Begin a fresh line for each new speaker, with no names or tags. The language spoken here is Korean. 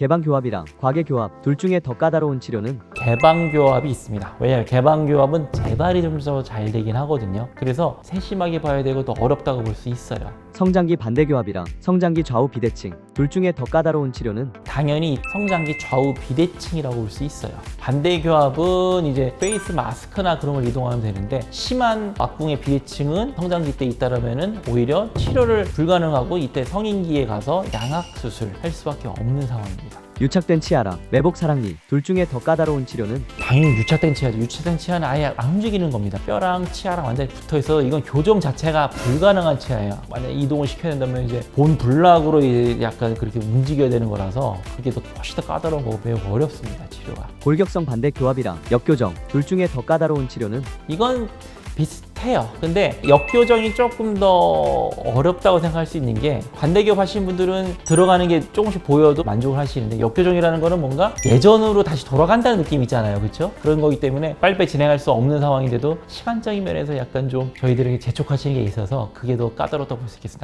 개방교합이랑 과계교합 둘 중에 더 까다로운 치료는
개방교합이 있습니다. 왜냐하면 개방교합은 재발이 좀 더 잘 되긴 하거든요. 그래서 세심하게 봐야 되고 또 어렵다고 볼 수 있어요.
성장기 반대교합이랑 성장기 좌우 비대칭 둘 중에 더 까다로운 치료는
당연히 성장기 좌우 비대칭이라고 볼 수 있어요. 반대 교합은 이제 페이스 마스크나 그런 걸 이동하면 되는데 심한 막궁의 비대칭은 성장기 때 있다라면은 오히려 치료를 불가능하고 이때 성인기에 가서 양악 수술 할 수밖에 없는 상황입니다.
유착된 치아랑 매복 사랑니 둘 중에 더 까다로운 치료는
당연히 유착된 치아죠. 유착된 치아는 아예 안 움직이는 겁니다. 뼈랑 치아랑 완전히 붙어 있어 이건 교정 자체가 불가능한 치아예요. 만약 이동을 시켜야 된다면 이제 본 블락으로 이제 약간 그렇게 움직여야 되는 거라서 그게 더 훨씬 더 까다로운 거고 매우 어렵습니다 치료가.
골격성 반대 교합이랑 역교정 둘 중에 더 까다로운 치료는
이건 비슷 해요. 근데 역교정이 조금 더 어렵다고 생각할 수 있는 게 관대기업 하시는 분들은 들어가는 게 조금씩 보여도 만족을 하시는데 역교정이라는 거는 뭔가 예전으로 다시 돌아간다는 느낌이 있잖아요. 그렇죠? 그런 거기 때문에 빨리빨리 진행할 수 없는 상황인데도 시간적인 면에서 약간 좀 저희들에게 재촉하시는 게 있어서 그게 더 까다롭다고 볼 수 있겠습니다.